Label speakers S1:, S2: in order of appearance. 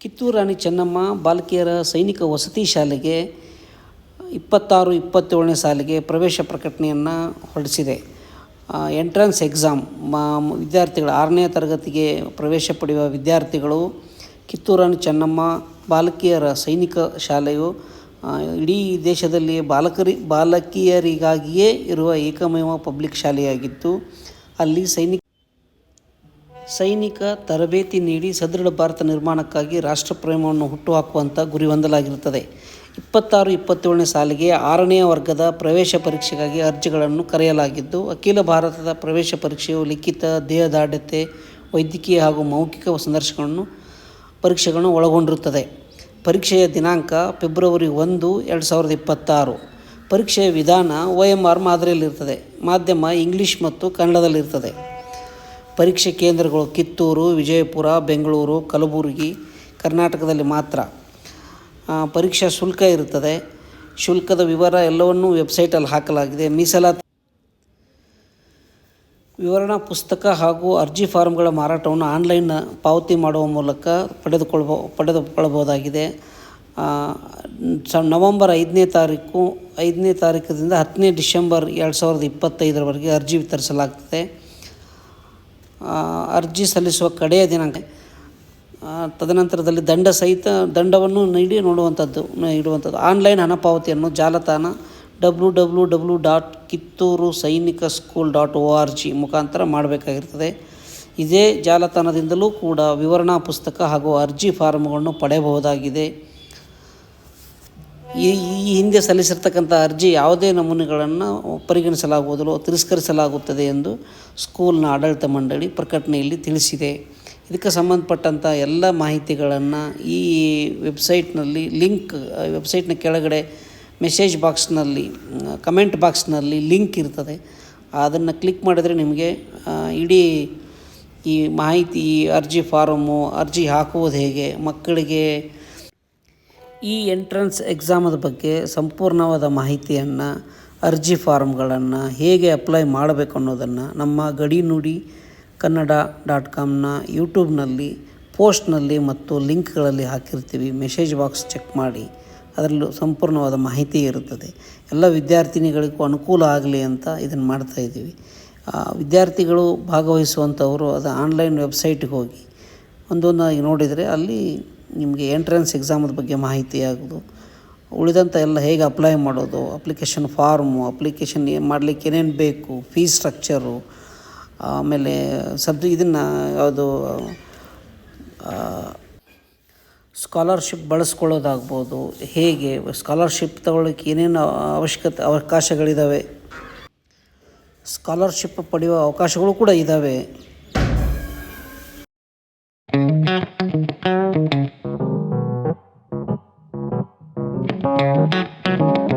S1: ಕಿತ್ತೂರು ರಾಣಿ ಚೆನ್ನಮ್ಮ ಬಾಲಕಿಯರ ಸೈನಿಕ ವಸತಿ ಶಾಲೆಗೆ ಇಪ್ಪತ್ತಾರು, ಇಪ್ಪತ್ತೇಳನೇ ಸಾಲಿಗೆ ಪ್ರವೇಶ ಪ್ರಕಟಣೆಯನ್ನು ಹೊರಡಿಸಿದೆ. ಎಂಟ್ರೆನ್ಸ್ ಎಕ್ಸಾಮ್ ಮಾ, ವಿದ್ಯಾರ್ಥಿಗಳು ಆರನೇ ತರಗತಿಗೆ ಪ್ರವೇಶ ಪಡೆಯುವ ವಿದ್ಯಾರ್ಥಿಗಳು ಕಿತ್ತೂರಾಣಿ ಚೆನ್ನಮ್ಮ, ಬಾಲಕಿಯರ ಸೈನಿಕ ಶಾಲೆಯು ಇಡೀ ದೇಶದಲ್ಲಿ ಬಾಲಕರಿ, ಬಾಲಕಿಯರಿಗಾಗಿಯೇ ಇರುವ ಏಕಮೇವ ಪಬ್ಲಿಕ್ ಶಾಲೆಯಾಗಿತ್ತು. ಅಲ್ಲಿ ಸೈನಿಕ ಸೈನಿಕ ತರಬೇತಿ ನೀಡಿ ಸದೃಢ ಭಾರತ ನಿರ್ಮಾಣಕ್ಕಾಗಿ ರಾಷ್ಟ್ರಪ್ರೇಮವನ್ನು ಹುಟ್ಟುಹಾಕುವಂಥ ಗುರಿ ಹೊಂದಲಾಗಿರುತ್ತದೆ. ಇಪ್ಪತ್ತಾರು, ಇಪ್ಪತ್ತೇಳನೇ ಸಾಲಿಗೆ ಆರನೇ ವರ್ಗದ ಪ್ರವೇಶ ಪರೀಕ್ಷೆಗಾಗಿ ಅರ್ಜಿಗಳನ್ನು ಕರೆಯಲಾಗಿದ್ದು, ಅಖಿಲ ಭಾರತದ ಪ್ರವೇಶ ಪರೀಕ್ಷೆಯು ಲಿಖಿತ ದೇಹದಾಢ್ಯತೆ ವೈದ್ಯಕೀಯ ಹಾಗೂ ಮೌಖಿಕ ಸಂದರ್ಶನಗಳನ್ನು, ಪರೀಕ್ಷೆಗಳನ್ನು ಒಳಗೊಂಡಿರುತ್ತದೆ. ಪರೀಕ್ಷೆಯ ದಿನಾಂಕ ಫೆಬ್ರವರಿ ಒಂದು, ಎರಡು ಸಾವಿರದ ಇಪ್ಪತ್ತಾರು. ಪರೀಕ್ಷೆಯ ವಿಧಾನ ಒ ಎಂ ಆರ್ ಮಾದರಿಯಲ್ಲಿರ್ತದೆ ಮಾಧ್ಯಮ ಇಂಗ್ಲೀಷ್ ಮತ್ತು ಕನ್ನಡದಲ್ಲಿರ್ತದೆ ಪರೀಕ್ಷೆ ಕೇಂದ್ರಗಳು ಕಿತ್ತೂರು, ವಿಜಯಪುರ, ಬೆಂಗಳೂರು, ಕಲಬುರಗಿ, ಕರ್ನಾಟಕದಲ್ಲಿ ಮಾತ್ರ. ಪರೀಕ್ಷಾ ಶುಲ್ಕ ಇರುತ್ತದೆ. ಶುಲ್ಕದ ವಿವರ ಎಲ್ಲವನ್ನೂ ವೆಬ್ಸೈಟಲ್ಲಿ ಹಾಕಲಾಗಿದೆ. ಮೀಸಲಾತಿ ವಿವರಣಾ ಪುಸ್ತಕ ಹಾಗೂ ಅರ್ಜಿ ಫಾರ್ಮ್ಗಳ ಮಾರಾಟವನ್ನು ಆನ್ಲೈನ್ ಪಾವತಿ ಮಾಡುವ ಮೂಲಕ ಪಡೆದುಕೊಳ್ಬೋ, ಪಡೆದುಕೊಳ್ಳಬಹುದಾಗಿದೆ. ನವಂಬರ್ ಐದನೇ ತಾರೀಕು, ಐದನೇ ತಾರೀಕದಿಂದ ಹತ್ತನೇ ಡಿಸೆಂಬರ್ ಎರಡು ಸಾವಿರದ ಇಪ್ಪತ್ತೈದರವರೆಗೆ ಅರ್ಜಿ ವಿತರಿಸಲಾಗ್ತದೆ. ಅರ್ಜಿ ಸಲ್ಲಿಸುವ ಕಡೆಯ ದಿನಾಂಕ. ತದನಂತರದಲ್ಲಿ ದಂಡ ಸಹಿತ ದಂಡವನ್ನು ನೀಡಿ ನೋಡುವಂಥದ್ದು ಇಡುವಂಥದ್ದು ಆನ್ಲೈನ್ ಹಣ ಪಾವತಿಯನ್ನು ಜಾಲತಾಣ W W W dot Kittur Sainik school dot O R G ಮುಖಾಂತರ ಮಾಡಬೇಕಾಗಿರ್ತದೆ. ಇದೇ ಜಾಲತಾಣದಿಂದಲೂ ಕೂಡ ವಿವರಣಾ ಪುಸ್ತಕ ಹಾಗೂ ಅರ್ಜಿ ಫಾರ್ಮ್ಗಳನ್ನು ಪಡೆಯಬಹುದಾಗಿದೆ. ಈ ಹಿಂದೆ ಸಲ್ಲಿಸಿರ್ತಕ್ಕಂಥ ಅರ್ಜಿ ಯಾವುದೇ ನಮೂನೆಗಳನ್ನು ಪರಿಗಣಿಸಲಾಗುವುದಿಲ್ಲ, ತಿರಸ್ಕರಿಸಲಾಗುತ್ತದೆ ಎಂದು ಸ್ಕೂಲ್ನ ಆಡಳಿತ ಮಂಡಳಿ ಪ್ರಕಟಣೆಯಲ್ಲಿ ತಿಳಿಸಿದೆ. ಇದಕ್ಕೆ ಸಂಬಂಧಪಟ್ಟಂಥ ಎಲ್ಲ ಮಾಹಿತಿಗಳನ್ನು ಈ ವೆಬ್ಸೈಟ್ನಲ್ಲಿ ಲಿಂಕ್ ವೆಬ್ಸೈಟ್ನ ಕೆಳಗಡೆ ಮೆಸೇಜ್ ಬಾಕ್ಸ್ನಲ್ಲಿ ಕಮೆಂಟ್ ಬಾಕ್ಸ್ನಲ್ಲಿ ಲಿಂಕ್ ಇರ್ತದೆ. ಅದನ್ನು ಕ್ಲಿಕ್ ಮಾಡಿದರೆ ನಿಮಗೆ ಇಡೀ ಈ ಮಾಹಿತಿ ಅರ್ಜಿ ಫಾರಮ್ಮು ಅರ್ಜಿ ಹಾಕುವುದು ಹೇಗೆ, ಮಕ್ಕಳಿಗೆ ಈ ಎಂಟ್ರೆನ್ಸ್ ಎಕ್ಸಾಮದ ಬಗ್ಗೆ ಸಂಪೂರ್ಣವಾದ ಮಾಹಿತಿಯನ್ನು, ಅರ್ಜಿ ಫಾರ್ಮ್ಗಳನ್ನು ಹೇಗೆ ಅಪ್ಲೈ ಮಾಡಬೇಕು ಅನ್ನೋದನ್ನು ನಮ್ಮ ಗಡಿ ನುಡಿ ಕನ್ನಡ ಡಾಟ್ ಕಾಮ್ನ ಯೂಟ್ಯೂಬ್ನಲ್ಲಿ ಪೋಸ್ಟ್ನಲ್ಲಿ ಮತ್ತು ಲಿಂಕ್ಗಳಲ್ಲಿ ಹಾಕಿರ್ತೀವಿ. ಮೆಸೇಜ್ ಬಾಕ್ಸ್ ಚೆಕ್ ಮಾಡಿ ಅದರಲ್ಲೂ ಸಂಪೂರ್ಣವಾದ ಮಾಹಿತಿ ಇರುತ್ತದೆ. ಎಲ್ಲ ವಿದ್ಯಾರ್ಥಿನಿಗಳಿಗೂ ಅನುಕೂಲ ಆಗಲಿ ಅಂತ ಇದನ್ನು ಮಾಡ್ತಾಯಿದ್ದೀವಿ ವಿದ್ಯಾರ್ಥಿಗಳು ಭಾಗವಹಿಸುವಂಥವರು ಅದು ಆನ್ಲೈನ್ ವೆಬ್ಸೈಟ್ಗೆ ಹೋಗಿ. ಒಂದೊಂದಾಗಿ ನೋಡಿದರೆ ಅಲ್ಲಿ ನಿಮಗೆ ಎಂಟ್ರೆನ್ಸ್ ಎಕ್ಸಾಮದ ಬಗ್ಗೆ ಮಾಹಿತಿ ಆಗೋದು. ಉಳಿದಂಥ ಎಲ್ಲ ಹೇಗೆ ಅಪ್ಲೈ ಮಾಡೋದು? ಅಪ್ಲಿಕೇಶನ್ ಫಾರ್ಮು ಅಪ್ಲಿಕೇಶನ್ ಮಾಡಲಿಕ್ಕೆ ಏನೇನು ಬೇಕು? ಫೀಸ್ ಸ್ಟ್ರಕ್ಚರು ಆಮೇಲೆ ಸಬ್ ಇದನ್ನು ಯಾವುದು ಸ್ಕಾಲರ್ಶಿಪ್ ಬಳಸ್ಕೊಳ್ಳೋದಾಗ್ಬೋದು. ಹೇಗೆ ಸ್ಕಾಲರ್ಶಿಪ್ ತಗೊಳ್ಳೋಕ್ಕೆ ಏನೇನು ಅವಶ್ಯಕತೆ ಅವಕಾಶಗಳಿದ್ದಾವೆ ಸ್ಕಾಲರ್ಶಿಪ್ ಪಡೆಯುವ ಅವಕಾಶಗಳು ಕೂಡ ಇದ್ದಾವೆ Música